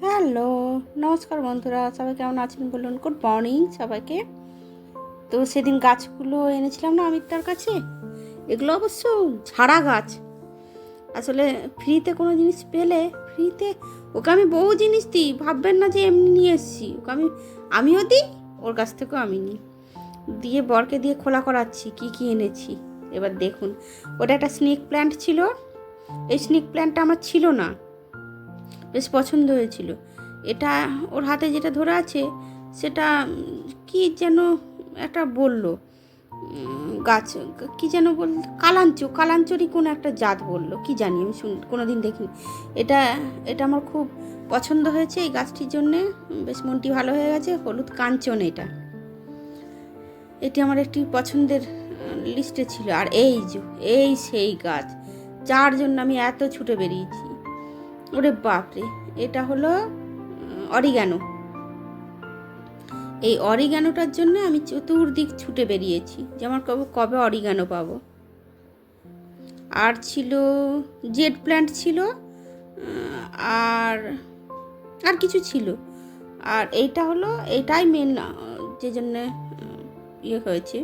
Hello, নমস্কার বন্ধুরা, সবাই কেমন আছেন বলুন? গুড মর্নিং সবাইকে। তো সেদিন গাছগুলো এনেছিলাম না অমিতার কাছে? এগুলো অবশ্য ঝাড়া গাছ। আসলে ফ্রিতে কোনো জিনিস পেলে, ফ্রিতে ওকে আমি বহু জিনিস দিই, ভাববেন না যে এমনি নিয়ে এসেছি। ওকে আমি, আমিও দিই, ওর কাছ থেকেও আমি নিই। দিয়ে বরকে দিয়ে খোলা করাচ্ছি, কি কি এনেছি? এবার দেখুন, ওটা একটা স্নেক প্ল্যান্ট ছিল। এই স্নেক প্ল্যান্টটা আমার ছিল না। বেশ পছন্দ হয়েছিল। এটা ওর হাতে যেটা ধরে আছে, সেটা কি যেন একটা বলল গাছ, কি যেন বল, কালাঞ্চ, কালাঞ্চরই কোনো একটা জাত বলল, কি জানি আমি শুন কোনো দিন দেখিনি। এটা এটা আমার খুব পছন্দ হয়েছে এই গাছটির জন্যে, বেশ মনটি ভালো হয়ে গেছে, হলুদ কাঞ্চন এটা। এটি আমার একটি পছন্দের, লিস্টে ছিল, আর এই যে, এই সেই গাছ, যার জন্য আমি এত ছুটে বেরিয়েছি। ওরে বাপরে, এটা হলো অরিগ্যানো এই অরিগ্যানোটার জন্য আমি চতুর্দিক ছুটে বেরিয়েছি, যে আমার কবে কবে অরিগ্যানো পাবো। আর ছিল জেড প্ল্যান্ট ছিল আর আর কিছু ছিল। আর এইটা হলো, এটাই মেন যে জন্যে ইয়ে হয়েছে,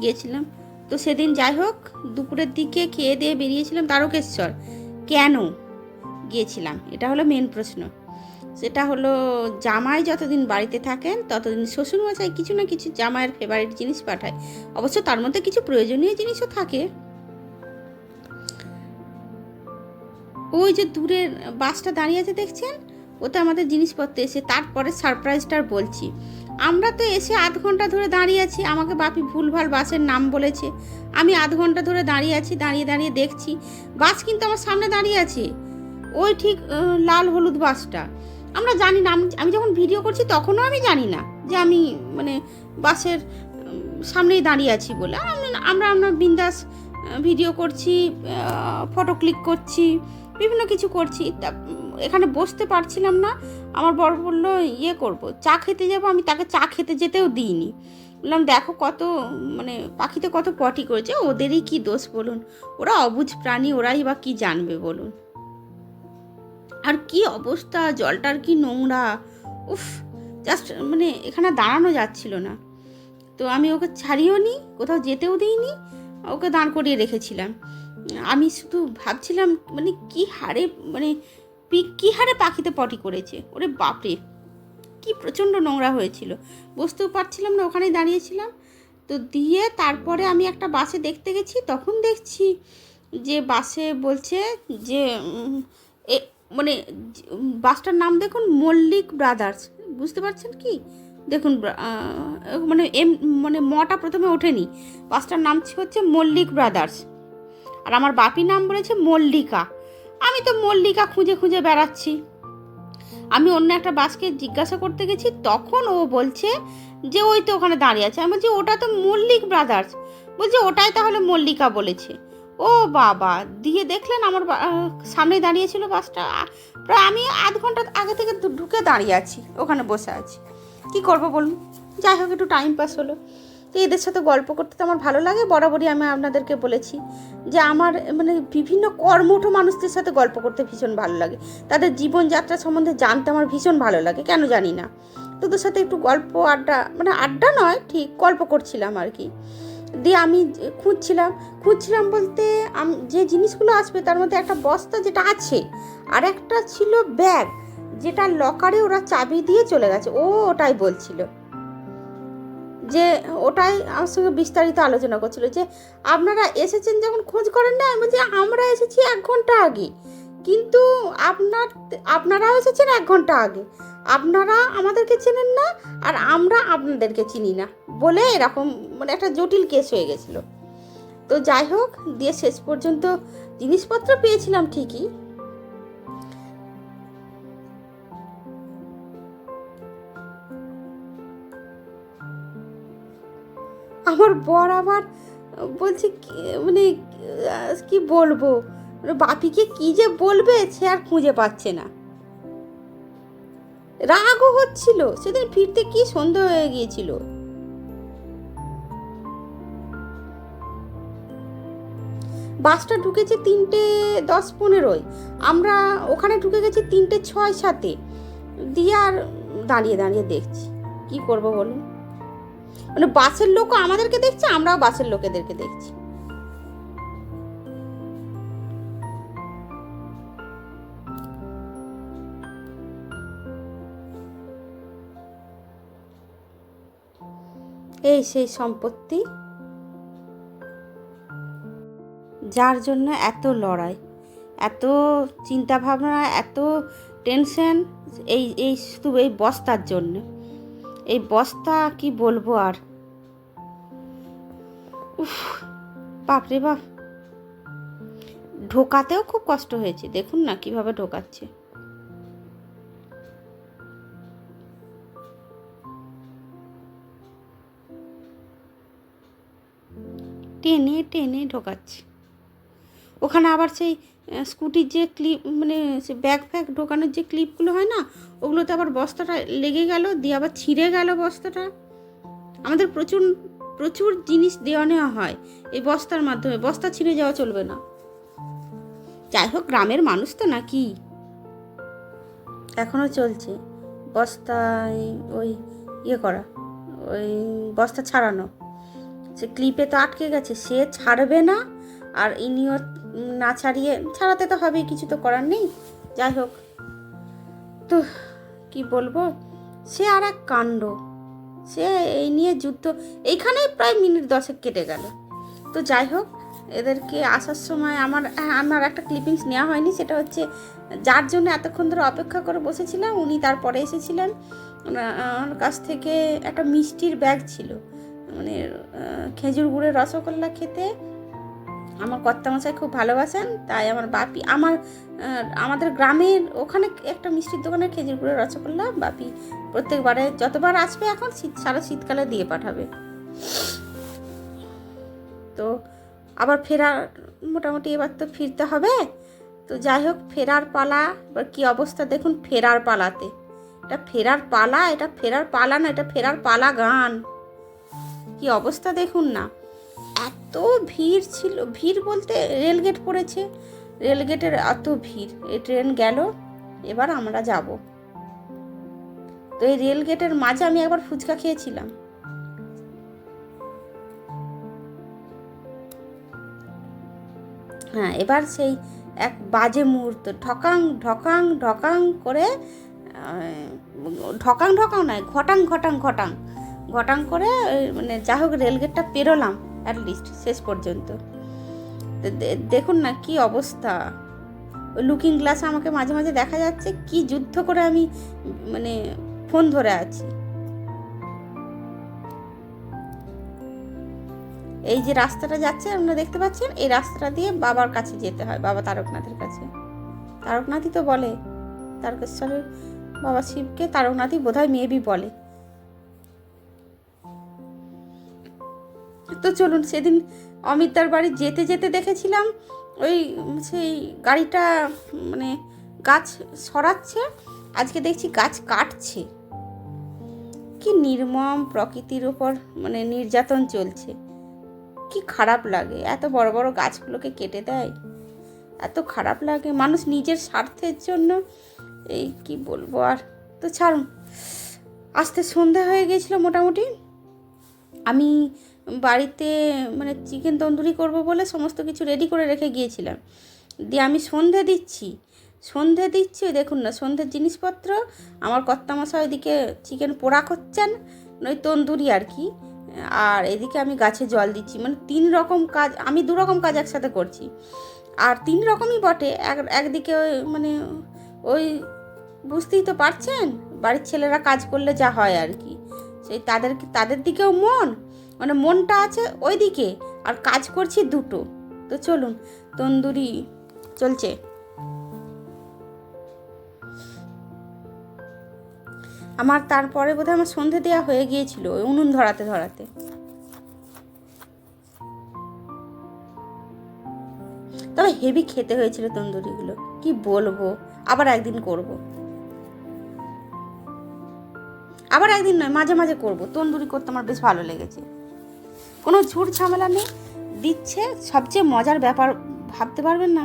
গিয়েছিলাম। তো সেদিন যাই হোক, দুপুরের দিকে খেয়ে দিয়ে বেরিয়েছিলাম তারকেশ্বর। কেন? গিয়েছিলাম। এটা হলো মেন প্রশ্ন। সেটা হলো জামাই যতদিন বাড়িতে থাকেন, ততদিন শ্বশুরমশাই কিছু না কিছু জামাইয়ের ফেভারিট জিনিস পাঠায়। অবশ্য তার মধ্যে কিছু প্রয়োজনীয় জিনিসও থাকে। ওই যে দূরের বাসটা দাঁড়িয়ে আছে দেখছেন? ওতে আমাদের জিনিসপত্র এসে তারপরে সারপ্রাইজটার বলছি। আমরা তো এসে আধ ঘণ্টা ধরে দাঁড়িয়ে আছি, আমাকে বাপি ভুলভাল বাসের নাম বলেছে। আমি আধ ঘণ্টা ধরে দাঁড়িয়ে আছি, দাঁড়িয়ে দাঁড়িয়ে দেখছি। বাস কিন্তু আমার সামনে দাঁড়িয়ে আছে। ওই ঠিক লাল হলুদ বাসটা। আমরা জানি না, আমি- যখন ভিডিও করছি তখনও আমি জানি না যে আমি মানে বাসের সামনেই দাঁড়িয়ে আছি বলে। আমরা আমরা আমরা বিন্দাস ভিডিও করছি ফটো ক্লিক করছি, বিভিন্ন কিছু করছি। তা, এখানে বসতে পারছিলাম না। আমার বড় বলল ইয়ে করব, চা খেতে যাব? আমি তাকে চা খেতে যেতেও দিইনি। বললাম, দেখো কত মানে পাখিতে কত পটি করেছে, ওদেরই কি দোষ বলুন? ওরা অবুঝ প্রাণী, ওরাই বা কি জানবে বলুন? আর কি অবস্থা? জলটার কি নোংরা? উফ জাস্ট মানে এখানে দাঁড়ানো যাচ্ছিল না। তো আমি ওকে ছাড়িও নি, কোথাও যেতেও দিইনি, ওকে দাঁড় করিয়ে রেখেছিলাম। আমি শুধু ভাবছিলাম মানে কি হারে মানে কি হারে পাখিতে পটি করেছে? ওরে বাপরে, কি প্রচণ্ড নোংরা হয়েছিল। বুঝতেও পারছিলাম না, ওখানেই দাঁড়িয়েছিলাম। তো দিয়ে তারপরে আমি একটা বাসে দেখতে গেছি, তখন দেখছি যে বাসে বলছে যে মানে বাসটার নাম দেখুন, মল্লিক ব্রাদার্স বুঝতে পারছেন কি? দেখুন মানে এম মানে মটা প্রথমে ওঠেনি। বাসটার নাম হচ্ছে মল্লিক ব্রাদার্স আর আমার বাপি নাম বলেছে মল্লিকা। আমি তো মল্লিকা খুঁজে খুঁজে বেড়াচ্ছি। আমি অন্য একটা বাসকে জিজ্ঞাসা করতে গেছি, তখন ও বলছে যে, ওই তো ওখানে দাঁড়িয়ে আছে। আমি বলছি, ওটা তো মল্লিক ব্রাদার্স বলছে, ওটাই তাহলে মল্লিকা বলেছে। ও বাবা, দিয়ে দেখলেন আমার সামনে দাঁড়িয়েছিল বাসটা। প্রায় আমি আধ ঘণ্টা আগে থেকে ঢুকে দাঁড়িয়ে আছি, ওখানে বসে আছি। কি করব বলুন? যাই হোক, একটু টাইম পাস হলো। তো এদের সাথে গল্প করতে তো আমার ভালো লাগে, বরাবরই আমি আপনাদেরকে বলেছি যে আমার মানে বিভিন্ন কর্মঠ মানুষদের সাথে গল্প করতে ভীষণ ভালো লাগে। তাদের জীবনযাত্রা সম্বন্ধে জানতে আমার ভীষণ ভালো লাগে, কেন জানি না। তোদের সাথে একটু গল্প আড্ডা মানে আড্ডা নয়, ঠিক গল্প করছিলাম আর কি। দিয়ে আমি খুঁজছিলাম খুঁজছিলাম বলতে যে জিনিসগুলো আসবে তার মধ্যে একটা বস্তা যেটা আছে আর একটা ছিল ব্যাগ যেটা লকারে ওরা চাবি দিয়ে চলে গেছে। ও ওটাই বলছিল। যে ওটাই আমার সঙ্গে বিস্তারিত আলোচনা করছিল যে আপনারা এসেছেন যখন খোঁজ করেন না আমি বলছি, আমরা এসেছি এক ঘণ্টা আগে। কিন্তু আপনার আপনারাও এসেছেন এক ঘণ্টা আগে। আপনারা আমাদেরকে চেনেন না, আর আমরা আপনাদেরকে চিনি না বলে এরকম মানে একটা জটিল কেস হয়ে গেছিল। তো যাই হোক, দিয়ে শেষ পর্যন্ত জিনিসপত্র পেয়েছিলাম ঠিকই। আমার বর আবার বলছে মানে কি বলব? বাপিকে কি যে বলবে সে আর খুঁজে পাচ্ছে না। রাগও হচ্ছিল, সেদিন ফিরতে কি সন্ধ্যা হয়ে গিয়েছিল। বাসটা ঢুকেছে তিনটে দশ পনেরোয়। আমরা ওখানে ঢুকে গেছি তিনটে ছয় সাতে। দিয়ে আর দাঁড়িয়ে দাঁড়িয়ে দেখছি। কি করব বলুন? মানে বাসের লোকও আমাদেরকে দেখছে, আমরাও বাসের লোকেদেরকে দেখছি। এই সেই সম্পত্তি। যার জন্য এত লড়াই, এত চিন্তা ভাবনা এত টেনশন, এই এই শুধু এই বস্তার জন্য। এই বস্তা কি বলব আর? উফ, বাপরে বাপ। ঢোকাতেও খুব কষ্ট হয়েছে। দেখুন না কীভাবে ঢোকাচ্ছে। টেনে টেনে ঢোকাচ্ছে। ওখানে আবার সেই স্কুটির যে ক্লিপ মানে সে ব্যাগ ফ্যাগ ঢোকানোর যে ক্লিপগুলো হয় না, ওগুলোতে আবার বস্তাটা লেগে গেল, দিয়ে আবার ছিঁড়ে গেল বস্তাটা। আমাদের প্রচুর প্রচুর জিনিস দেওয়া নেওয়া হয় এই বস্তার মাধ্যমে, বস্তা ছিঁড়ে যাওয়া চলবে না। যাই হোক, গ্রামের মানুষ তো নাকি? এখনও চলছে। বস্তায় ওই ইয়ে করা, ওই বস্তা ছাড়ানো। সে ক্লিপে তো আটকে গেছে সে ছাড়বে না। আর ইনিও না ছাড়িয়ে ছাড়াতে তো হবেই কিছু তো করার নেই। যাই হোক। তো কি বলব? সে আর এক কাণ্ড। সে এই নিয়ে যুদ্ধ এইখানেই প্রায় মিনিট দশেক কেটে গেল। তো যাই হোক এদেরকে আসার সময় আমার হ্যাঁ, আমার একটা ক্লিপিংস নেওয়া হয়নি সেটা হচ্ছে যার জন্য এতক্ষণ ধরে অপেক্ষা করে বসেছিলাম উনি তারপরে এসেছিলেন। ওনার কাছ থেকে একটা মিষ্টির ব্যাগ ছিল। মানে খেজুর গুড়ের রসগোল্লা খেতে আমার কর্তামশাই খুব ভালোবাসেন, তাই আমার বাপি, আমার আমাদের গ্রামের ওখানে একটা মিষ্টির দোকানে খেজুর গুড়ের রসগোল্লা বাপি প্রত্যেকবারে, যতবার আসবে এখন শীত, সারা শীতকালে দিয়ে পাঠাবে। তো আবার ফেরার, মোটামুটি এবার তো ফিরতে হবে। তো যাই হোক, ফেরার পালা, এবার কী অবস্থা দেখুন, ফেরার পালাতে। এটা ফেরার পালা, এটা ফেরার পালা না, এটা ফেরার পালা গান। কি অবস্থা দেখুন না। এত ভিড় ছিল, ভিড় বলতে রেলগেট পড়েছে। রেলগেটের এত ভিড়, এই ট্রেন গেল, এবার আমরা যাব। তো এই রেলগেটের মাঝে আমি একবার ফুচকা খেয়েছিলাম। হ্যাঁ এবার সেই এক বাজে মুহূর্ত ঠকাং ঢকাং ঢকাং করে ঢকাং ঢকাং নয়, ঘটাং ঘটাং ঘটাং। ঘটাং করে মানে যা হোক রেলগেটটা পেরোলাম অ্যাটলিস্ট শেষ পর্যন্ত। দেখুন না কি অবস্থা। লুকিং গ্লাস আমাকে মাঝে মাঝে দেখা যাচ্ছে কি যুদ্ধ করে আমি মানে ফোন ধরে আছি। এই যে রাস্তাটা যাচ্ছে, আপনারা দেখতে পাচ্ছেন, এই রাস্তাটা দিয়ে বাবার কাছে যেতে হয়, বাবা তারকনাথের কাছে। তারকনাথই তো বলে, তারকেশ্বরের বাবা শিবকে তারকনাথই বোধহয় মেবি বলে। তো চলুন, সেদিন অমিতার বাড়ি যেতে যেতে দেখেছিলাম ওই সেই গাড়িটা মানে গাছ সরাচ্ছে, আজকে দেখছি গাছ কাটছে। কি নির্মম প্রকৃতির ওপর মানে নির্যাতন চলছে। কি খারাপ লাগে, এত বড় বড় গাছগুলোকে কেটে দেয়। এত খারাপ লাগে, মানুষ নিজের স্বার্থের জন্য, এই কি বলব আর? তো ছাড়ুন আসতে সন্ধে হয়ে গেছিল মোটামুটি। আমি বাড়িতে মানে চিকেন তন্দুরি করব বলে সমস্ত কিছু রেডি করে রেখে গিয়েছিলাম। দিয়ে আমি সন্ধে দিচ্ছি। সন্ধে দিচ্ছি, ওই দেখুন না, সন্ধ্যের জিনিসপত্র, আমার কর্তামশা ওইদিকে চিকেন পোড়া করছেন, ওই তন্দুরি আর কি। আর এদিকে আমি গাছে জল দিচ্ছি মানে তিন রকম কাজ, আমি দু রকম কাজ একসাথে করছি। আর তিন রকমই বটে, এক, একদিকে ওই মানে ওই বুঝতেই তো পারছেন, বাড়ির ছেলেরা কাজ করলে যা হয় আর কি। সেই তাদের তাদের দিকেও মন মানে মনটা আছে ওই দিকে আর কাজ করছি দুটো। তো চলুন, তন্দুরি চলছে। আমার তারপরে বোধহয় আমার সন্ধে দেওয়া হয়ে গিয়েছিল, ওই উনুন ধরাতে ধরাতে। তবে হেভি খেতে হয়েছিল তন্দুরিগুলো, কি বলব? আবার একদিন করব। আবার একদিন নয়, মাঝে মাঝে করব। তন্দুরি করতে আমার বেশ ভালো লেগেছে। কোনো ঝুট ঝামেলা নেই। দিচ্ছে, সবচেয়ে মজার ব্যাপার, ভাবতে পারবেন না।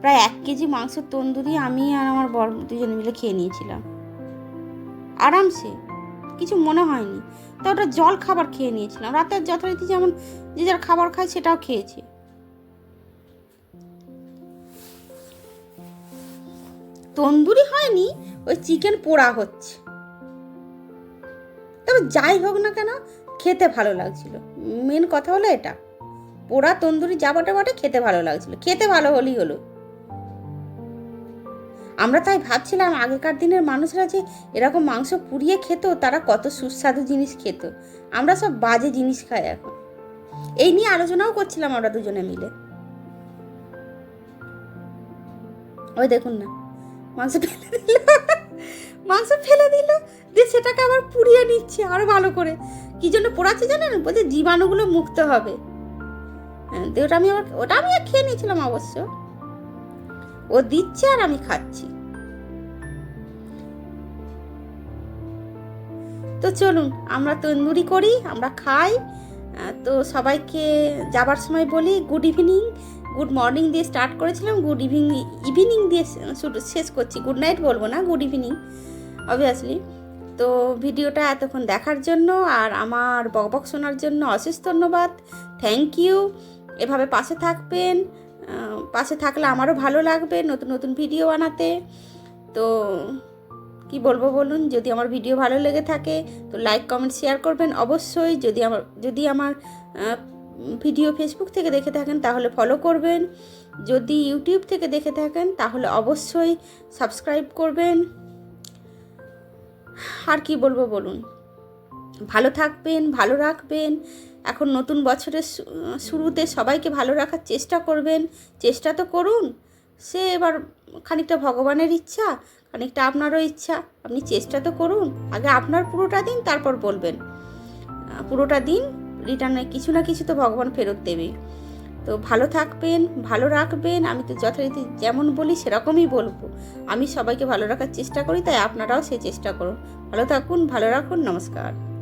প্রায় এক কেজি মাংস তন্দুরি আমি আর আমার বর দুজন মিলে খেয়ে নিয়েছিলাম। আরামসে, কিছু মনে হয়নি। তা ওটা জল খাবার খেয়ে নিয়েছিলাম। রাতের যথারীতি যেমন যে যার খাবার খায় সেটাও খেয়েছি। তন্দুরি হয়নি, ওই চিকেন পোড়া হচ্ছে। তবে যাই হোক না কেন খেতে ভালো লাগছিল। মেন কথা হলো এটা। পোড়া তন্দুরি যা বটে বটে খেতে ভালো লাগছিল। খেতে ভালো হলেই হলো। আমরা তাই ভাবছিলাম আগেকার দিনের মানুষরা যে এরকম মাংস পুড়িয়ে খেত, তারা কত সুস্বাদু জিনিস খেত। আমরা সব বাজে জিনিস খাই এখন। এই নিয়ে আলোচনাও করছিলাম আমরা দুজনে মিলে। ওই দেখুন না। মাংস মাংস ফেলে দিল, দিয়ে সেটাকে আবার পুড়িয়ে নিচ্ছে আরও ভালো করে। কি জন্য পোড়াচ্ছে জানেন? বলছে জীবাণুগুলো মুক্ত হবে। হ্যাঁ দিয়ে ওটা আমি আবার ওটা আমি খেয়ে নিয়েছিলাম অবশ্য। ও দিচ্ছে আর আমি খাচ্ছি। তো চলুন, আমরা তন্দুরি করি, আমরা খাই। তো সবাইকে যাবার সময় বলি, গুড ইভিনিং, গুড মর্নিং দিয়ে স্টার্ট করেছিলাম। গুড ইভিনিং ইভিনিং দিয়ে শেষ করছি। গুড নাইট বলব না, গুড ইভিনিং। অবভিয়াসলি তো ভিডিওটা এতক্ষণ দেখার জন্য আর আমার বকবক শোনার জন্য অশেষ ধন্যবাদ। থ্যাংক ইউ এভাবে পাশে থাকবেন। পাশে থাকলে আমারও ভালো লাগবে নতুন নতুন ভিডিও বানাতে। তো কি বলব বলুন, যদি আমার ভিডিও ভালো লেগে থাকে তো লাইক কমেন্ট শেয়ার করবেন অবশ্যই। যদি আমার যদি আমার ভিডিও ফেসবুক থেকে দেখে থাকেন তাহলে ফলো করবেন। যদি ইউটিউব থেকে দেখে থাকেন তাহলে অবশ্যই সাবস্ক্রাইব করবেন। আর কি বলব বলুন। ভালো থাকবেন, ভালো রাখবেন। এখন নতুন বছরের শুরুতে সবাইকে ভালো রাখার চেষ্টা করবেন। চেষ্টা তো করুন। সে এবার খানিকটা ভগবানের ইচ্ছা, খানিকটা আপনারও ইচ্ছা। আপনি চেষ্টা তো করুন। আগে আপনার পুরোটা দিন, তারপর বলবেন। পুরোটা দিন রিটার্নে কিছু না কিছু তো ভগবান ফেরত দেবে। তো ভালো থাকবেন, ভালো রাখবেন। আমি তো যথারীতি যেমন বলি সেরকমই বলব। আমি সবাইকে ভালো রাখার চেষ্টা করি, তাই আপনারাও সেই চেষ্টা করুন। ভালো থাকুন, ভালো রাখুন, নমস্কার।